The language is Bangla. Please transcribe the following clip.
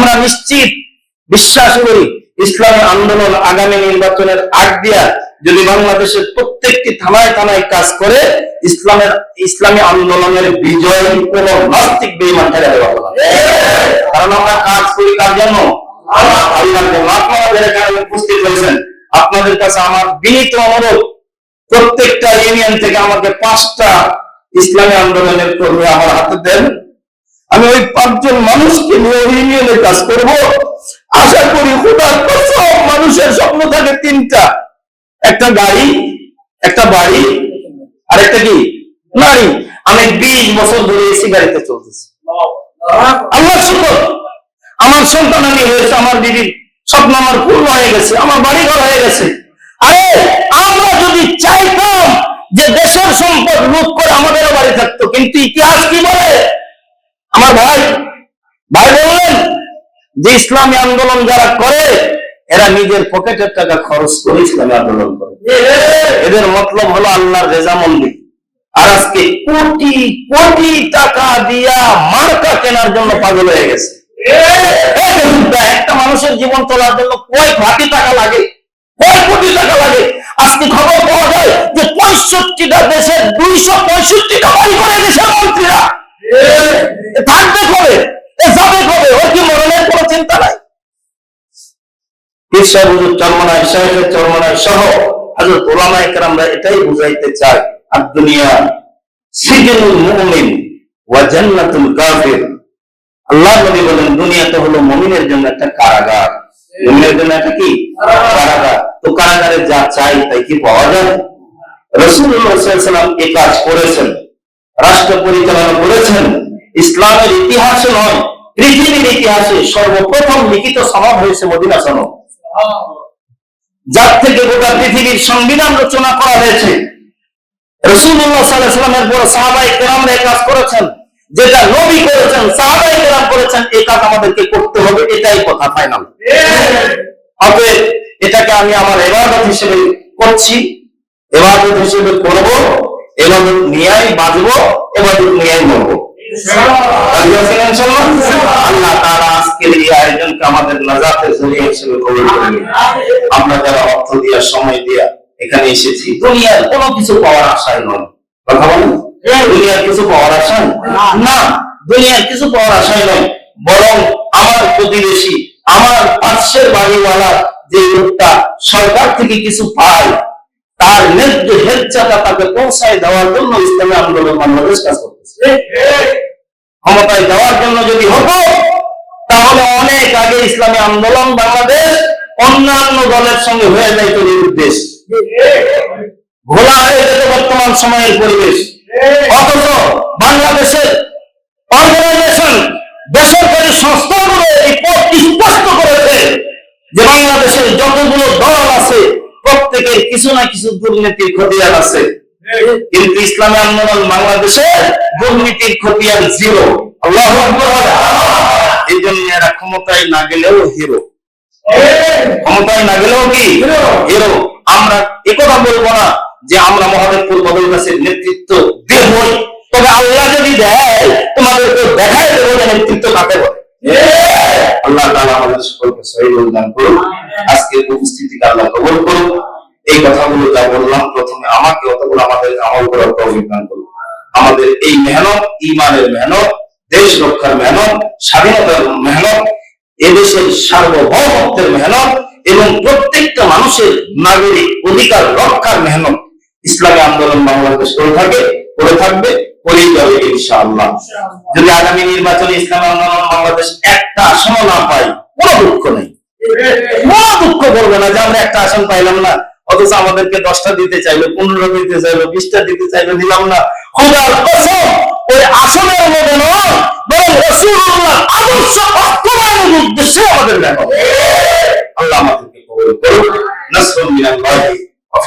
আমরা নিশ্চিত, বিশ্বাস করি, ইসলামী আন্দোলন আগামী নির্বাচনের আগ দিয়া যদি বাংলাদেশের প্রত্যেকটি থানায় থানায় কাজ করে, ইসলামের, ইসলামী আন্দোলনের বিজয় কোন নাস্তিক বেইমান দেওয়া কারণ আমরা কাজ করি জন্য? যারা এখানে উপস্থিত হয়েছেন আপনাদের কাছে আমার বিনীত অনুরোধ, প্রত্যেকটা ইউনিয়ন থেকে আমাকে পাঁচটা ইসলামী আন্দোলনের কর্মী আমার হাতে দেন। আমি ওই পাঁচজন মানুষকে নিয়ে ইউনিয়নে কাজ করব। আশা করি খোদার কসম মানুষের স্বপ্ন থাকে তিনটা। একটা গাড়ি, একটা বাড়ি, আর একটা কি? নারী। আমি বিশ বছর ধরে এসি গাড়িতে চলতেছি। আল্লাহ শুকর। আমার সন্তান আমি হয়েছে, আমার দিদির স্বপ্ন আমার পূর্ণ হয়ে গেছে, আমার বাড়ি ঘর হয়ে গেছে। আরে, আমরা যদি চাইতাম যে দেশের সম্পদ লুট করে আমাদেরও বাড়ি থাকতো, কিন্তু ইতিহাস কি বলে? আমার ভাই ভাই বললেন যে ইসলামী আন্দোলন যারা করে, এরা নিজের পকেটের টাকা খরচ করে ইসলামী আন্দোলন করে। এদের মতলব হলো আল্লাহর রেজামন্দি। আর আজকে কোটি কোটি টাকা দিয়া মার্কা কেনার জন্য পাগল হয়ে গেছে। একটা মানুষের জীবন চলার জন্য কয় কোটি টাকা লাগে কয় কোটি টাকা লাগে। আজকে খবর পাওয়া যায় যে পঁয়ষট্টিটা দেশের দুইশো পঁয়ষট্টিটা বাড়ি করে দেশের মন্ত্রীরা। থাকবে কবে যাবে কবে ওর কি মরণের কোনো চিন্তা নাই? সাহেব হুজুর চরমনায় সাহেবের চরমনায় সহ হযরত ওলামা একরামরা এটাই বুঝাইতে চায়, আর দুনিয়া সিজনুল মুমিন ওয়া জান্নাতুল কাফির। আল্লাহ নবী বলেন দুনিয়াতে হলো মুমিনের জন্য একটা কারাগার। মুমিনের জন্য একটা কি? কারাগার। তো কারাগারে যা চাই তাই কি পাওয়া যায়? আলাইহি এই কাজ করেছেন। রাষ্ট্র পরিচালনা করেছেন ইসলামের ইতিহাসে নয়, পৃথিবীর ইতিহাসে সর্বপ্রথম লিখিত সনদ হয়েছে মদিনা সনদ। যার থেকে গোটা পৃথিবীর সংবিধান রচনা করা হয়েছে। রসুল্লাহ সাল্লামের পর সাহাবাই কেরামরা কাজ করেছেন। যেটা নবী করেছেন সাহাবাই কেরাম করেছেন এই কাজ আমাদেরকে করতে হবে, এটাই কথা ফাইনাল অতএব এটাকে আমি আমার এবাদত হিসেবে করছি, এবাদত হিসেবে করব। এবাদত নিয়েই বাঁচবো এবাদত নিয়েই মরবো। দুনিয়ার কিছু পাওয়ার আশায় নয়। বরং আমার প্রতিবেশী, আমার পাশের বাড়িওয়ালা যে লোকটা সরকার থেকে কিছু পায় তার ন্যায্য হেচ্ছাটা তাকে পৌঁছায় দেওয়ার জন্য ইসলামী আন্দোলন বাংলাদেশ কাজ করতেছে। ক্ষমতায় দেওয়ার জন্য যদি হতো, তাহলে অনেক আগে ইসলামী আন্দোলন বাংলাদেশ অন্যান্য দলের সঙ্গে হয়ে যাইত নিরুদ্দেশ। ঘোলা হয়ে যেত বর্তমান সময়ের পরিবেশ। অথচ বাংলাদেশের অর্গানাইজেশন বেসরকারি সংস্থাগুলো এই পথ স্পষ্ট করেছে যে বাংলাদেশের যতগুলো দল আছে প্রত্যেকের কিছু না কিছু দুর্নীতির খতিয়ান আছে। কিন্তু ইসলামী আন্দোলন বাংলাদেশে দুর্নীতির খতিয়ান জিরো আল্লাহ এই জন্য এরা ক্ষমতায় না গেলেও হিরো ক্ষমতায় না গেলেও কি? হিরো আমরা একথা বলব না যে আমরা মহাদেবপুর বদল গাছের নেতৃত্ব দেবই। তবে আল্লাহ যদি দেয় তোমাদেরকে দেবো যে নেতৃত্ব কাকে বলে। আল্লাহ তাআলা আমাদের সকলকে দান করুন আজকে উপস্থিতিকে আল্লাহ কবুল করুন এই কথাগুলো যা বললাম প্রথমে আমাকে অতগুলো আমাদের আমল করার তৌফিক দান করুন। আমাদের এই মেহনত ইমানের মেহনত দেশ রক্ষার মেহনত স্বাধীনতার মেহনত এদেশের সার্বভৌমত্বের মেহনত এবং প্রত্যেকটা মানুষের নাগরিক অধিকার রক্ষার মেহনত ইসলামী আন্দোলন বাংলাদেশ করে থাকে করে থাকবে করেই যাবে ইনশাআল্লাহ। যদি আগামী নির্বাচনে ইসলামী আন্দোলন বাংলাদেশ একটা আসনও না পাই কোনো দুঃখ নেই। কোনো দুঃখ করবে না যে আমরা একটা আসন পাইলাম না। অথচ আমাদেরকে দশটা দিতে চাইলো পনেরো দিতে চাইলো, বিশটা দিতে চাইলো দিলাম না। খোদার কসম, ওই আসনের মধ্যে নয়, বরং রসুল্লাহ আদর্শ বাস্তবায়নের উদ্দেশ্যে আমাদের দেখো আল্লাহ আমাদেরকে কবুল করুন নাসরুম মিনাল্লাহি ওয়া